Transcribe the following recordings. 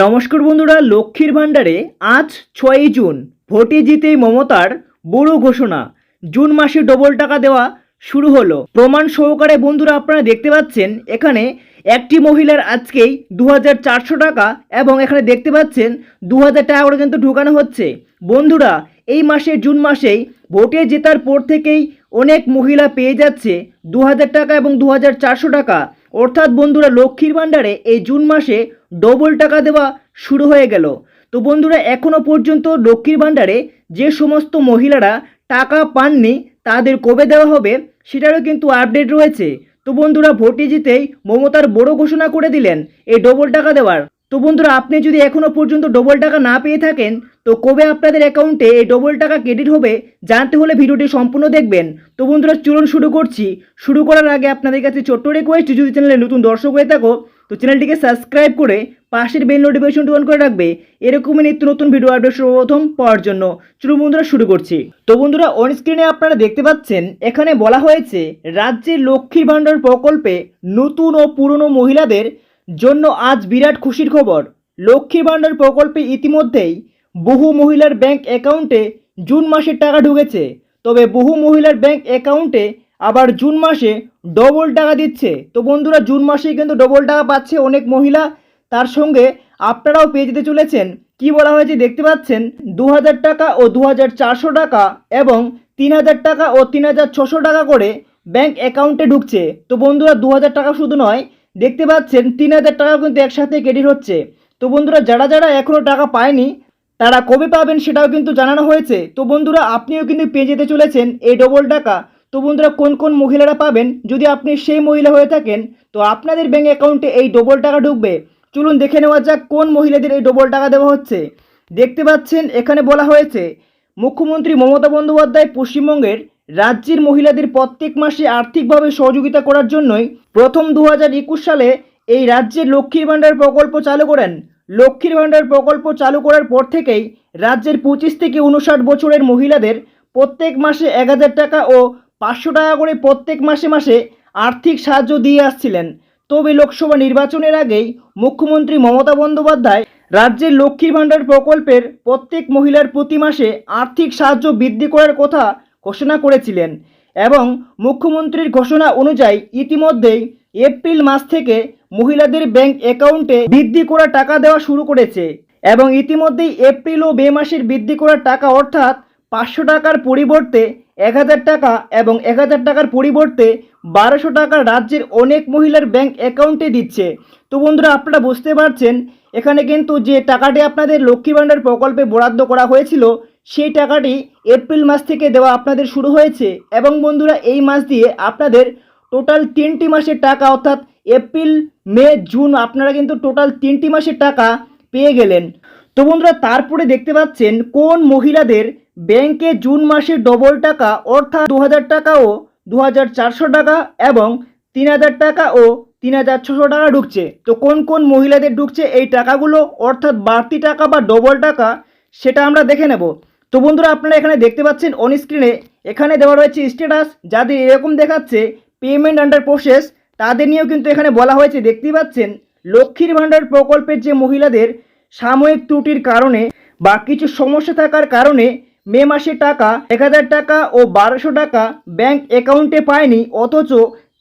নমস্কার বন্ধুরা, লক্ষ্মীর ভাণ্ডারে আজ ছয়ই জুন, ভোটে জিতে মমতার বড় ঘোষণা। জুন মাসে ডবল টাকা দেওয়া শুরু হলো। প্রমাণ সহকারে বন্ধুরা আপনারা দেখতে পাচ্ছেন, এখানে একটি মহিলার আজকেই দু টাকা এবং এখানে দেখতে পাচ্ছেন দু হাজার টাকা করে কিন্তু ঢুকানো হচ্ছে। বন্ধুরা, এই মাসে জুন মাসেই ভোটে জেতার পর থেকেই অনেক মহিলা পেয়ে যাচ্ছে দু হাজার টাকা এবং দু হাজার চারশো টাকা। অর্থাৎ বন্ধুরা, লক্ষ্মীর ভাণ্ডারে এই জুন মাসে ডবল টাকা দেওয়া শুরু হয়ে গেল। তো বন্ধুরা এখনও পর্যন্ত লক্ষ্মীর ভাণ্ডারে যে সমস্ত মহিলারা টাকা পাননি, তাদের কবে দেওয়া হবে সেটারও কিন্তু আপডেট রয়েছে। তো বন্ধুরা, ভোটে জিতেই মমতার বড় ঘোষণা করে দিলেন এই ডবল টাকা দেওয়ার। তো বন্ধুরা, আপনি যদি এখনও পর্যন্ত ডবল টাকা না পেয়ে থাকেন, তো কবে আপনাদের অ্যাকাউন্টে এই ডবল টাকা ক্রেডিট হবে জানতে হলে ভিডিওটি সম্পূর্ণ দেখবেন। তো বন্ধুরা, চলুন শুরু করছি। শুরু করার আগে আপনাদের কাছে ছোট্ট রিকোয়েস্ট যদি চ্যানেলে নতুন দর্শক হয়ে থাকো তো চ্যানেলটিকে সাবস্ক্রাইব করে পাশের বেল নোটিফিকেশনটি অন করে রাখবে। এরকমই নিত্য নতুন ভিডিও আপডেট সর্বপ্রথম পাওয়ার জন্য। চলুন বন্ধুরা, শুরু করছি। তো বন্ধুরা অন স্ক্রিনে আপনারা দেখতে পাচ্ছেন, এখানে বলা হয়েছে রাজ্যের লক্ষ্মীর ভাণ্ডার প্রকল্পে নতুন ও পুরনো মহিলাদের জন্য আজ বিরাট খুশির খবর। লক্ষ্মীর ভাণ্ডার প্রকল্পে ইতিমধ্যেই বহু মহিলার ব্যাংক অ্যাকাউন্টে জুন মাসের টাকা ঢুকেছে। তবে বহু মহিলার ব্যাংক অ্যাকাউন্টে আবার জুন মাসে ডবল টাকা দিচ্ছে। তো বন্ধুরা, জুন মাসেই কিন্তু ডবল টাকা পাচ্ছে অনেক মহিলা। তার সঙ্গে আপনারাও পেয়ে যেতে চলেছেন। কি বলা হয়েছে দেখতে পাচ্ছেন? দু হাজার টাকা ও দু হাজার চারশো টাকা এবং তিন হাজার টাকা ও তিন টাকা করে ব্যাংক অ্যাকাউন্টে ঢুকছে। তো বন্ধুরা দু হাজার টাকা শুধু নয়, দেখতে পাচ্ছেন তিন হাজার টাকা কিন্তু একসাথে ক্রেডিট হচ্ছে। তো বন্ধুরা, যারা যারা এখনও টাকা পায়নি, তারা কবে পাবেন সেটাও কিন্তু জানানো হয়েছে। তো বন্ধুরা, আপনিও কিন্তু পেয়ে যেতে চলেছেন এই ডবল টাকা। তো বন্ধুরা, কোন কোন মহিলারা পাবেন? যদি আপনি সেই মহিলা হয়ে থাকেন, তো আপনাদের ব্যাঙ্ক অ্যাকাউন্টে এই ডবল টাকা ঢুকবে। চলুন দেখে নেওয়া যাক কোন মহিলাদের এই ডবল টাকা দেওয়া হচ্ছে। দেখতে পাচ্ছেন, এখানে বলা হয়েছে, মুখ্যমন্ত্রী মমতা বন্দ্যোপাধ্যায় পশ্চিমবঙ্গের রাজ্যের মহিলাদের প্রত্যেক মাসে আর্থিকভাবে সহযোগিতা করার জন্যই প্রথম দু হাজার একুশ সালে এই রাজ্যের লক্ষ্মীর ভাণ্ডার প্রকল্প চালু করেন। লক্ষ্মীর ভাণ্ডার প্রকল্প চালু করার পর থেকেই রাজ্যের পঁচিশ থেকে উনষাট বছরের মহিলাদের প্রত্যেক মাসে এক হাজার টাকা ও পাঁচশো টাকা করে প্রত্যেক মাসে মাসে আর্থিক সাহায্য দিয়ে আসছিলেন। তবে লোকসভা নির্বাচনের আগেই মুখ্যমন্ত্রী মমতা বন্দ্যোপাধ্যায় রাজ্যের লক্ষ্মীর ভাণ্ডার প্রকল্পের প্রত্যেক মহিলার প্রতি মাসে আর্থিক সাহায্য বৃদ্ধি করার কথা ঘোষণা করেছিলেন এবং মুখ্যমন্ত্রীর ঘোষণা অনুযায়ী ইতিমধ্যেই এপ্রিল মাস থেকে মহিলাদের ব্যাংক অ্যাকাউন্টে বৃদ্ধি করা টাকা দেওয়া শুরু করেছে এবং ইতিমধ্যেই এপ্রিল ও মে মাসের বৃদ্ধি করা টাকা অর্থাৎ পাঁচশো টাকার পরিবর্তে এক হাজার টাকা এবং এক হাজার টাকার পরিবর্তে বারোশো টাকা রাজ্যের অনেক মহিলার ব্যাংক অ্যাকাউন্টে দিচ্ছে। তো বন্ধুরা, আপনারা বুঝতে পারছেন, এখানে কিন্তু যে টাকাটি আপনাদের লক্ষ্মী ভাণ্ডার প্রকল্পে বরাদ্দ করা হয়েছিল, সেই টাকাটি এপ্রিল মাস থেকে দেওয়া আপনাদের শুরু হয়েছে এবং বন্ধুরা, এই মাস দিয়ে আপনাদের টোটাল তিনটি মাসের টাকা, অর্থাৎ এপ্রিল, মে, জুন, আপনারা কিন্তু টোটাল তিনটি মাসের টাকা পেয়ে গেলেন। তো বন্ধুরা, তারপরে দেখতে পাচ্ছেন কোন মহিলাদের ব্যাংকে জুন মাসে ডবল টাকা, অর্থাৎ দু হাজার টাকা ও দু হাজার চারশো টাকা এবং তিন হাজার টাকা ও তিন হাজার ছশো টাকা ঢুকছে। তো কোন কোন মহিলাদের ঢুকছে এই টাকাগুলো, অর্থাৎ বাড়তি টাকা বা ডবল টাকা, সেটা আমরা দেখে নেব। তো বন্ধুরা, আপনারা এখানে দেখতে পাচ্ছেন অন স্ক্রিনে এখানে দেওয়া রয়েছে স্ট্যাটাস যাদের এরকম দেখাচ্ছে পেমেন্ট আন্ডার প্রসেস তাদের নিয়েও কিন্তু এখানে বলা হয়েছে। দেখতেই পাচ্ছেন, লক্ষ্মীর ভাণ্ডার প্রকল্পের যে মহিলাদের সাময়িক ত্রুটির কারণে বা কিছু সমস্যা থাকার কারণে মে মাসে টাকা এক হাজার টাকা ও বারোশো টাকা ব্যাংক অ্যাকাউন্টে পায়নি, অথচ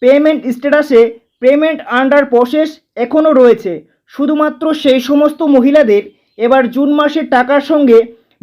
পেমেন্ট স্ট্যাটাসে পেমেন্ট আন্ডার প্রসেস এখনও রয়েছে। শুধুমাত্র সেই সমস্ত মহিলাদের এবার জুন মাসের টাকার সঙ্গে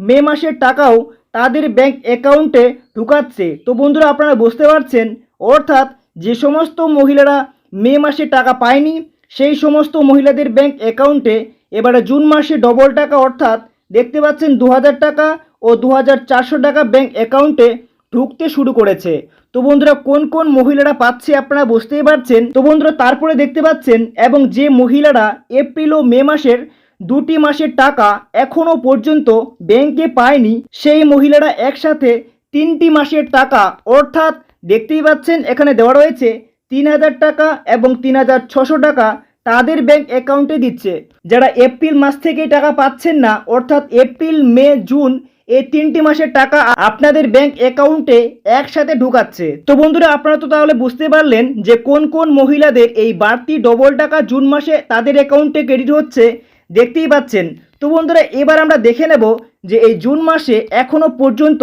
মে মাসের টাকাও তাদের ব্যাংক অ্যাকাউন্টে ঢুকাচ্ছে। তো বন্ধুরা, আপনারা বুঝতে পারছেন? অর্থাৎ যে সমস্ত মহিলারা মে মাসে টাকা পায়নি, সেই সমস্ত মহিলাদের ব্যাংক অ্যাকাউন্টে এবারে জুন মাসে ডবল টাকা, অর্থাৎ দেখতে পাচ্ছেন দু হাজার টাকা ও দু হাজার চারশো টাকা ব্যাংক অ্যাকাউন্টে ঢুকতে শুরু করেছে। তো বন্ধুরা, কোন কোন মহিলারা পাচ্ছে আপনারা বুঝতেই পারছেন? তো বন্ধুরা, তারপরে দেখতে পাচ্ছেন এবং যে মহিলারা এপ্রিল ও মে মাসের দুটি মাসের টাকা এখনও পর্যন্ত ব্যাংকে পায়নি, সেই মহিলারা একসাথে তিনটি মাসের টাকা, অর্থাৎ দেখতেই পাচ্ছেন এখানে দেওয়া রয়েছে তিন হাজার টাকা এবং তিন হাজার ছশো টাকা তাদের ব্যাংক অ্যাকাউন্টে দিচ্ছে। যারা এপ্রিল মাস থেকেই টাকা পাচ্ছেন না, অর্থাৎ এপ্রিল, মে, জুন, এই তিনটি মাসের টাকা আপনাদের ব্যাংক অ্যাকাউন্টে একসাথে ঢুকাচ্ছে। তো বন্ধুরা, আপনারা তো তাহলে বুঝতে পারলেন যে কোন কোন মহিলাদের এই বাড়তি ডবল টাকা জুন মাসে তাদের অ্যাকাউন্টে ক্রেডিট হচ্ছে, দেখতেই পাচ্ছেন। তো বন্ধুরা, এবার আমরা দেখে নেব যে এই জুন মাসে এখনও পর্যন্ত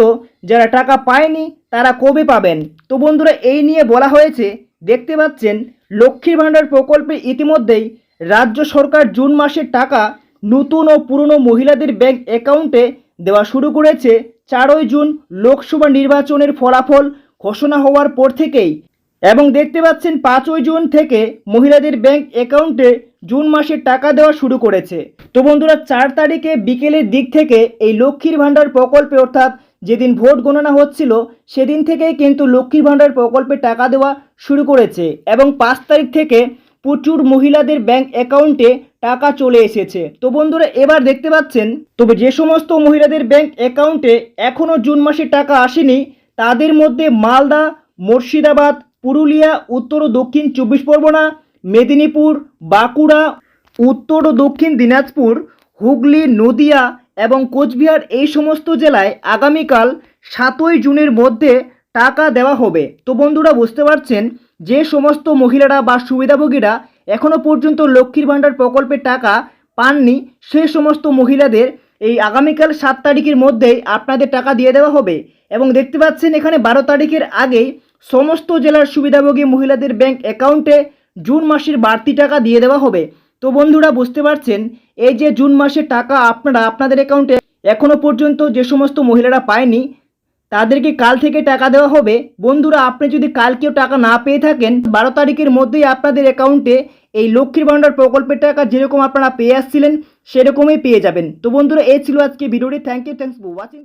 যারা টাকা পায়নি, তারা কবে পাবেন? তো বন্ধুরা, এই নিয়ে বলা হয়েছে দেখতে পাচ্ছেন লক্ষ্মীর ভাণ্ডার প্রকল্পে ইতিমধ্যেই রাজ্য সরকার জুন মাসের টাকা নতুন ও পুরনো মহিলাদের ব্যাংক অ্যাকাউন্টে দেওয়া শুরু করেছে। চারই জুন লোকসভা নির্বাচনের ফলাফল ঘোষণা হওয়ার পর থেকেই এবং দেখতে পাচ্ছেন পাঁচই জুন থেকে মহিলাদের ব্যাংক অ্যাকাউন্টে জুন মাসের টাকা দেওয়া শুরু করেছে। তো বন্ধুরা, চার তারিখে বিকেলের দিক থেকে এই লক্ষ্মীর ভাণ্ডার প্রকল্পে অর্থাৎ যেদিন ভোট গণনা হচ্ছিল, সেদিন থেকেই কিন্তু লক্ষ্মীর ভাণ্ডার প্রকল্পে টাকা দেওয়া শুরু করেছে এবং পাঁচ তারিখ থেকে প্রচুর মহিলাদের ব্যাংক অ্যাকাউন্টে টাকা চলে এসেছে। তো বন্ধুরা, এবার দেখতে পাচ্ছেন, তবে যে সমস্ত মহিলাদের ব্যাংক অ্যাকাউন্টে এখনও জুন মাসে টাকা আসেনি, তাদের মধ্যে মালদা, মুর্শিদাবাদ, পুরুলিয়া, উত্তর ও দক্ষিণ চব্বিশ পরগনা, মেদিনীপুর, বাঁকুড়া, উত্তর ও দক্ষিণ দিনাজপুর, হুগলি, নদিয়া এবং কোচবিহার এই সমস্ত জেলায় আগামীকাল সাতই জুনের মধ্যে টাকা দেওয়া হবে। তো বন্ধুরা, বুঝতে পারছেন? যে সমস্ত মহিলারা বা সুবিধাভোগীরা এখনও পর্যন্ত লক্ষ্মীর ভাণ্ডার প্রকল্পের টাকা পাননি, সে সমস্ত মহিলাদের এই আগামীকাল সাত তারিখের মধ্যেই আপনাদের টাকা দিয়ে দেওয়া হবে। এবং দেখতে পাচ্ছেন, এখানে বারো তারিখের আগেই সমস্ত জেলার সুবিধাভোগী মহিলাদের ব্যাংক অ্যাকাউন্টে জুন মাসের বাড়তি টাকা দিয়ে দেওয়া হবে। তো বন্ধুরা বুঝতে পারছেন, এই যে জুন মাসের টাকা আপনারা আপনাদের অ্যাকাউন্টে এখনও পর্যন্ত যে সমস্ত মহিলারা পায়নি, তাদেরকে কাল থেকে টাকা দেওয়া হবে। বন্ধুরা, আপনি যদি কালকেও টাকা না পেয়ে থাকেন, বারো তারিখের মধ্যেই আপনাদের অ্যাকাউন্টে এই লক্ষ্মীর ভাণ্ডার প্রকল্পের টাকা যেরকম আপনারা পেয়ে আসছিলেন, সেরকমই পেয়ে যাবেন। তো বন্ধুরা, এই ছিল আজকে ভিডিওটি। Thank you thanks for watching